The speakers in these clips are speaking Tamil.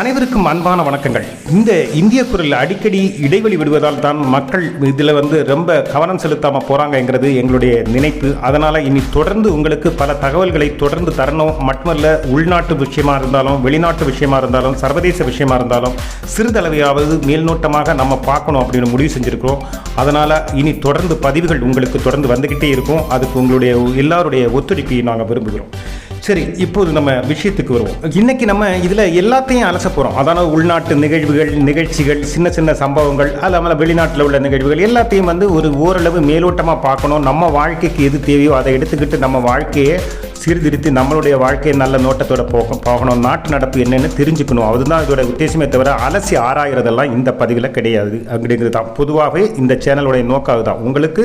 அனைவருக்கும் அன்பான வணக்கங்கள். இந்த இந்திய குரல் அடிக்கடி இடைவெளி விடுவதால் தான் மக்கள் இதில் வந்து ரொம்ப கவனம் செலுத்தாமல் போகிறாங்கங்கிறது எங்களுடைய நினைப்பு. அதனால் இனி தொடர்ந்து உங்களுக்கு பல தகவல்களை தொடர்ந்து தரணும். மட்டுமல்ல உள்நாட்டு விஷயமா இருந்தாலும் வெளிநாட்டு விஷயமா இருந்தாலும் சர்வதேச விஷயமா இருந்தாலும் சிறிதளவையாவது மேல்நோட்டமாக நம்ம பார்க்கணும் அப்படின்னு முடிவு செஞ்சுருக்கிறோம். அதனால் இனி தொடர்ந்து பதிவுகள் உங்களுக்கு தொடர்ந்து வந்துக்கிட்டே இருக்கும். அதுக்கு உங்களுடைய எல்லாருடைய ஒத்துழைப்பையும் நாங்கள் விரும்புகிறோம். சரி இப்போது நம்ம விஷயத்துக்கு வருவோம். இன்னைக்கு நம்ம இதில் எல்லாத்தையும் அலச போகிறோம் அதாவது உள்நாட்டு நிகழ்வுகள் நிகழ்ச்சிகள் சின்ன சின்ன சம்பவங்கள் அது இல்லாமல் வெளிநாட்டில் உள்ள நிகழ்வுகள் எல்லாத்தையும் வந்து ஒரு ஓரளவு மேலோட்டமாக பார்க்கணும். நம்ம வாழ்க்கைக்கு எது தேவையோ அதை எடுத்துக்கிட்டு நம்ம வாழ்க்கையை சீர்திருத்தி நம்மளுடைய வாழ்க்கையை நல்ல நோட்டத்தோட போக போகணும். நாட்டு நடப்பு என்னென்னு தெரிஞ்சுக்கணும். அதுதான் இதோட உத்தேசமே தவிர அலசி ஆராயிறதெல்லாம் இந்த பதிவில் கிடையாது. அப்படிங்கிறது தான். பொதுவாகவே இந்த சேனலுடைய நோக்கம் தான் உங்களுக்கு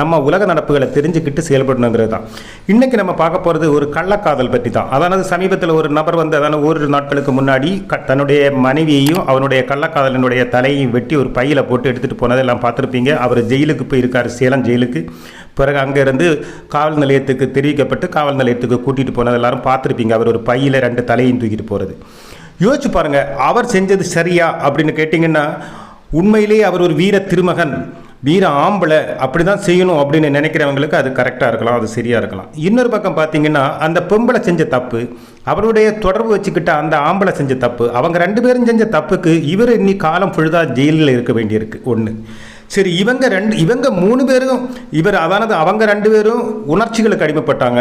நம்ம உலக நடப்புகளை தெரிஞ்சுக்கிட்டு செயல்படணுங்கிறது தான். இன்றைக்கி நம்ம பார்க்க போகிறது ஒரு கள்ளக்காதல் பற்றி தான். அதாவது சமீபத்தில் ஒரு நபர் வந்து அதாவது ஓரிரு நாட்களுக்கு முன்னாடி க தன்னுடைய மனைவியையும் அவனுடைய கள்ளக்காதலனுடைய தலையையும் வெட்டி ஒரு பையில் போட்டு எடுத்துகிட்டு போனதெல்லாம் பார்த்துருப்பீங்க. அவர் ஜெயிலுக்கு போயிருக்கார். சேலம் ஜெயிலுக்கு. பிறகு அங்கேருந்து காவல் நிலையத்துக்கு தெரிவிக்கப்பட்டு காவல் நிலையத்துக்கு கூட்டிகிட்டு போனது எல்லாரும் பார்த்துருப்பீங்க. அவர் ஒரு பையில் ரெண்டு தலையும் தூக்கிட்டு போகிறது யோசிச்சு பாருங்க. அவர் செஞ்சது சரியா அப்படின்னு கேட்டிங்கன்னா உண்மையிலேயே அவர் ஒரு வீர திருமகன் வீர ஆம்பளை அப்படி தான் செய்யணும் அப்படின்னு நினைக்கிறவங்களுக்கு அது கரெக்டாக இருக்கலாம் அது சரியாக இருக்கலாம். இன்னொரு பக்கம் பார்த்தீங்கன்னா அந்த பொம்பளை செஞ்ச தப்பு அவருடைய தொடர்பு வச்சுக்கிட்ட அந்த ஆம்பளை செஞ்ச தப்பு அவங்க ரெண்டு பேரும் செஞ்ச தப்புக்கு இவர் இன்னி காலம் ஃபுல்லாக ஜெயிலில் இருக்க வேண்டியிருக்கு. ஒன்று சரி இவங்க ரெண்டு இவங்க மூணு பேரும் இவர் அதானது அவங்க ரெண்டு பேரும் உணர்ச்சிகளுக்கு அடிமைப்பட்டாங்க.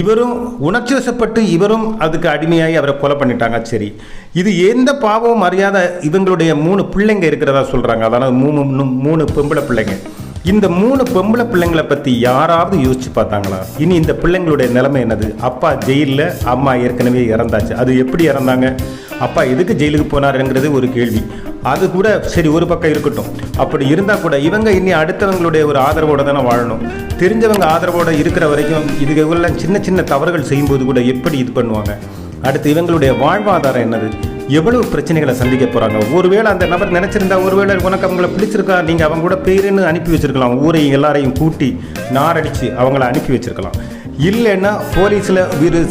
இவரும் உணர்ச்சி வசப்பட்டு இவரும் அதுக்கு அடிமையாகி அவரை கொலை பண்ணிட்டாங்க. சரி இது எந்த பாவமும் அறியாத இவங்களுடைய மூணு பிள்ளைங்க இருக்கிறதா சொல்கிறாங்க அதானது மூணு மூணு பொம்பளை பிள்ளைங்க. இந்த மூணு பொம்பளை பிள்ளைங்களை பற்றி யாராவது யோசிச்சு பார்த்தாங்களா? இனி இந்த பிள்ளைங்களுடைய நிலைமை என்னது? அப்பா ஜெயிலில் அம்மா ஏற்கனவே இறந்தாச்சு. அது எப்படி இறந்தாங்க? அப்பா எதுக்கு ஜெயிலுக்கு போனாருங்கிறது ஒரு கேள்வி. அது கூட சரி ஒரு பக்கம் இருக்கட்டும். அப்படி இருந்தால் கூட இவங்க இனி அடுத்தவங்களுடைய ஒரு ஆதரவோடு தானே வாழணும். தெரிஞ்சவங்க ஆதரவோடு இருக்கிற வரைக்கும் இதுக்கெல்லாம் சின்ன சின்ன தவறுகள் செய்யும்போது கூட எப்படி இது பண்ணுவாங்க? அடுத்து இவங்களுடைய வாழ்வாதாரம் என்னது? எவ்வளவு பிரச்சனைகளை சந்திக்க போகிறாங்க ஒருவேளை அந்த நபர் நினச்சிருந்தா ஒருவேளை உனக்கு அவங்கள பிடிச்சிருக்கா? நீங்கள் அவங்க கூட பேருன்னு அனுப்பி வச்சிருக்கலாம். ஊரையும் எல்லாரையும் கூட்டி நாரடித்து அவங்கள அனுப்பி வச்சுருக்கலாம். இல்லைன்னா போலீஸில் வீடு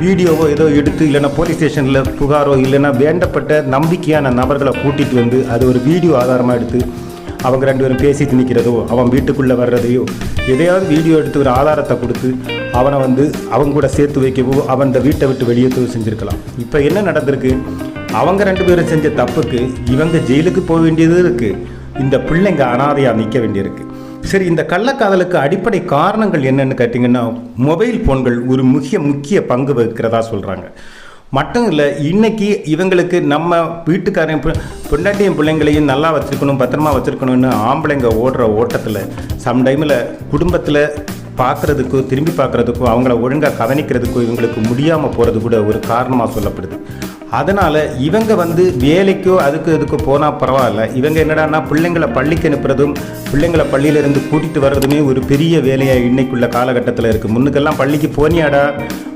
வீடியோவோ ஏதோ எடுத்து இல்லைன்னா போலீஸ் ஸ்டேஷனில் புகாரோ இல்லைன்னா வேண்டப்பட்ட நம்பிக்கையான நபர்களை கூட்டிகிட்டு வந்து அது ஒரு வீடியோ ஆதாரமாக எடுத்து அவங்க ரெண்டு பேரும் பேசிட்டு நிற்கிறதோ அவன் வீட்டுக்குள்ளே வர்றதையோ எதையாவது வீடியோ எடுத்து ஒரு ஆதாரத்தை கொடுத்து அவனை வந்து அவங்க கூட சேர்த்து வைக்கவோ அவன் இந்த வீட்டை விட்டு வெளியேற்றவோ செஞ்சுருக்கலாம். இப்போ என்ன நடந்திருக்கு? அவங்க ரெண்டு பேரும் செஞ்ச தப்புக்கு இவங்க ஜெயிலுக்கு போக வேண்டியது இருக்குது இந்த பிள்ளைங்க அனாதையாக நிற்க வேண்டியிருக்கு சரி இந்த கள்ளக்காதலுக்கு அடிப்படை காரணங்கள் என்னன்னு கேட்டிங்கன்னா மொபைல் ஃபோன்கள் ஒரு முக்கிய முக்கிய பங்கு வகிக்கிறதா சொல்கிறாங்க மட்டும் இல்லை இன்றைக்கி இவங்களுக்கு நம்ம வீட்டுக்காரையும் பொண்டாட்டியும் பிள்ளைங்களையும் நல்லா வச்சுருக்கணும் பத்திரமா வச்சுருக்கணும்னு ஆம்பளைங்க ஓடுற ஓட்டத்தில் சம்டைமில் குடும்பத்தில் பார்க்குறதுக்கோ திரும்பி பார்க்குறதுக்கோ அவங்கள ஒழுங்காக கவனிக்கிறதுக்கோ இவங்களுக்கு முடியாமல் போகிறது கூட ஒரு காரணமாக சொல்லப்படுது. அதனால் இவங்க வந்து வேலைக்கோ அதுக்கு இதுக்கு போனால் பரவாயில்ல. இவங்க என்னடான்னா பிள்ளைங்களை பள்ளிக்கு அனுப்புறதும் பிள்ளைங்களை பள்ளியிலேருந்து கூட்டிகிட்டு வர்றதுமே ஒரு பெரிய வேலையாக இன்னைக்குள்ள காலகட்டத்தில் இருக்குது முன்னுக்கெல்லாம் பள்ளிக்கு போனியாடா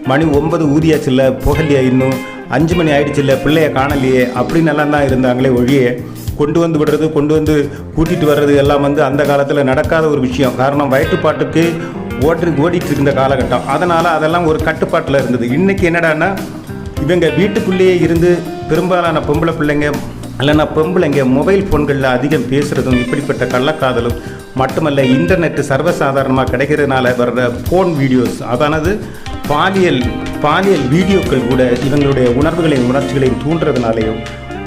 மணி ஒன்பது ஊதியாச்சுல்ல போகலையா இன்னும்? அஞ்சு மணி ஆயிடுச்சுல்ல பிள்ளைய காணலையே அப்படின்னு எல்லாம் தான் இருந்தாங்களே ஒழிய கொண்டு வந்து விடுறது கொண்டு வந்து கூட்டிகிட்டு வர்றது எல்லாம் வந்து அந்த காலத்தில் நடக்காத ஒரு விஷயம். காரணம் வயிற்றுப்பாட்டுக்கு ஓட்டு ஓடிட்டு இருந்த காலகட்டம். அதனால் அதெல்லாம் ஒரு கட்டுப்பாட்டில் இருந்தது. இன்றைக்கி என்னடான்னா இவங்க வீட்டுக்குள்ளேயே இருந்து பெரும்பாலான பொம்பளை பிள்ளைங்க இல்லைன்னா பொம்பளைங்க மொபைல் ஃபோன்களில் அதிகம் பேசுகிறதும் இப்படிப்பட்ட கள்ளக்காதலும் மட்டுமல்ல இன்டர்நெட் சர்வசாதாரணமாக கிடைக்கிறதுனால வர்ற ஃபோன் வீடியோஸ் அதானது பாலியல் பாலியல் வீடியோக்கள் கூட இவங்களுடைய உணர்வுகளையும் உணர்ச்சிகளையும் தூண்டுறதுனாலையும்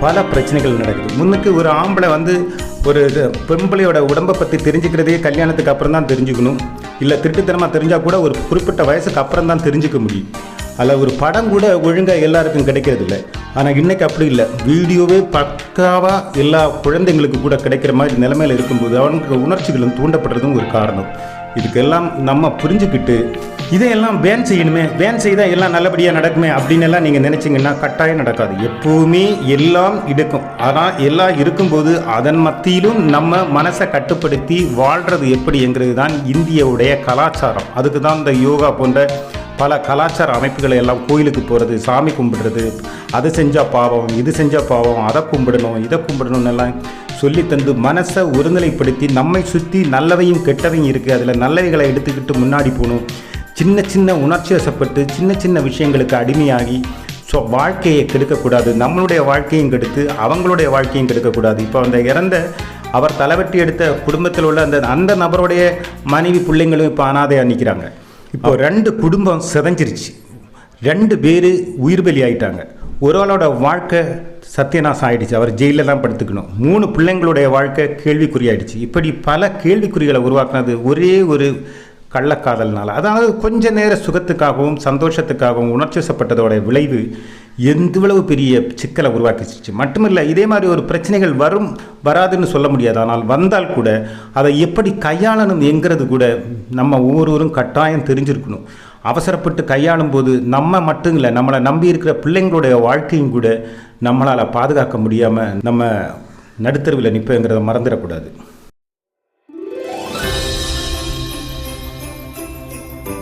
பல பிரச்சனைகள் நடக்குது. முன்னுக்கு ஒரு ஆம்பளை வந்து ஒரு இது பெண்பிளையோட உடம்பை பற்றி தெரிஞ்சுக்கிறதே கல்யாணத்துக்கு அப்புறம் தான் தெரிஞ்சுக்கணும். இல்லை திருட்டுத்தனமாக தெரிஞ்சால் கூட ஒரு குறிப்பிட்ட வயசுக்கு அப்புறம் தான் தெரிஞ்சுக்க முடியும். அதில் ஒரு படம் கூட ஒழுங்காக எல்லாருக்கும் கிடைக்கிறது இல்லை ஆனால் இன்னைக்கு அப்படி இல்லை. வீடியோவே பக்காவாக எல்லா குழந்தைங்களுக்கு கூட கிடைக்கிற மாதிரி நிலைமையில் இருக்கும்போது அவனுக்கு உணர்ச்சிகளும் தூண்டப்படுறதும் ஒரு காரணம். இதுக்கெல்லாம் நம்ம புரிஞ்சுக்கிட்டு இதையெல்லாம் பேன் செய்யணுமே பேன் செய்தால் எல்லாம் நல்லபடியாக நடக்குமே அப்படின்னு எல்லாம் நீங்கள் நினச்சிங்கன்னா கட்டாயம் நடக்காது. எப்போவுமே எல்லாம் இருக்கும் ஆனால் எல்லாம் இருக்கும்போது அதன் மத்தியிலும் நம்ம மனசை கட்டுப்படுத்தி வாழ்கிறது எப்படிங்கிறது தான் இந்தியாவுடைய கலாச்சாரம். அதுக்கு தான் இந்த யோகா போன்ற பல கலாச்சார அமைப்புகளை எல்லாம் கோயிலுக்கு போகிறது சாமி கும்பிடுறது அது செஞ்சால் பாவம் இது செஞ்சால் பாவம் அதை கும்பிடணும் இதை கும்பிடணும்னு எல்லாம் சொல்லி தந்து மனசை ஒருநிலைப்படுத்தி நம்மை சுற்றி நல்லவையும் கெட்டவையும் இருக்குது அதில் நல்லவைகளை எடுத்துக்கிட்டு முன்னாடி போகணும். சின்ன சின்ன உணர்ச்சி வசப்பட்டு சின்ன சின்ன விஷயங்களுக்கு அடிமையாகி ஸோ வாழ்க்கையை கெடுக்கக்கூடாது. நம்மளுடைய வாழ்க்கையும் கெடுத்து அவங்களுடைய வாழ்க்கையும் கெடுக்கக்கூடாது. இப்போ அந்த இறந்த அவர் தலைவெட்டி எடுத்த குடும்பத்தில் உள்ள அந்த அந்த நபருடைய மனைவி பிள்ளைங்களும் இப்போ அனாதையாக நிற்கிறாங்க இப்போ ரெண்டு குடும்பம் சிதைஞ்சிருச்சு. ரெண்டு பேர் உயிர் பலி ஆயிட்டாங்க. ஒரு ஆளோட வாழ்க்கை சத்யநாசம் ஆயிடுச்சு. அவர் ஜெயிலில் தான் படுத்துக்கணும். மூணு பிள்ளைங்களுடைய வாழ்க்கை கேள்விக்குறியாயிடுச்சு இப்படி பல கேள்விக்குறிகளை உருவாக்குனது ஒரே ஒரு கள்ளக்காதல்னால. அதாவது கொஞ்ச நேர சுகத்துக்காகவும் சந்தோஷத்துக்காகவும் உணர்ச்சிவசப்பட்டதோட விளைவு எந்தளவு பெரிய சிக்கலை உருவாக்கிச்சிருச்சு மட்டுமில்லை இதே மாதிரி ஒரு பிரச்சனைகள் வரும் வராதுன்னு சொல்ல முடியாது. ஆனால் வந்தால் கூட அதை எப்படி கையாளணும் என்கிறது கூட நம்ம ஒவ்வொருவரும் கட்டாயம் தெரிஞ்சிருக்கணும். அவசரப்பட்டு கையாளும் போது நம்ம மட்டும் இல்லை நம்மளை நம்பி இருக்கிற பிள்ளைங்களுடைய வாழ்க்கையும் கூட நம்மளால் பாதுகாக்க முடியாமல் நம்ம நடுத்தருவில் நிற்பேங்கிறத மறந்துடக்கூடாது.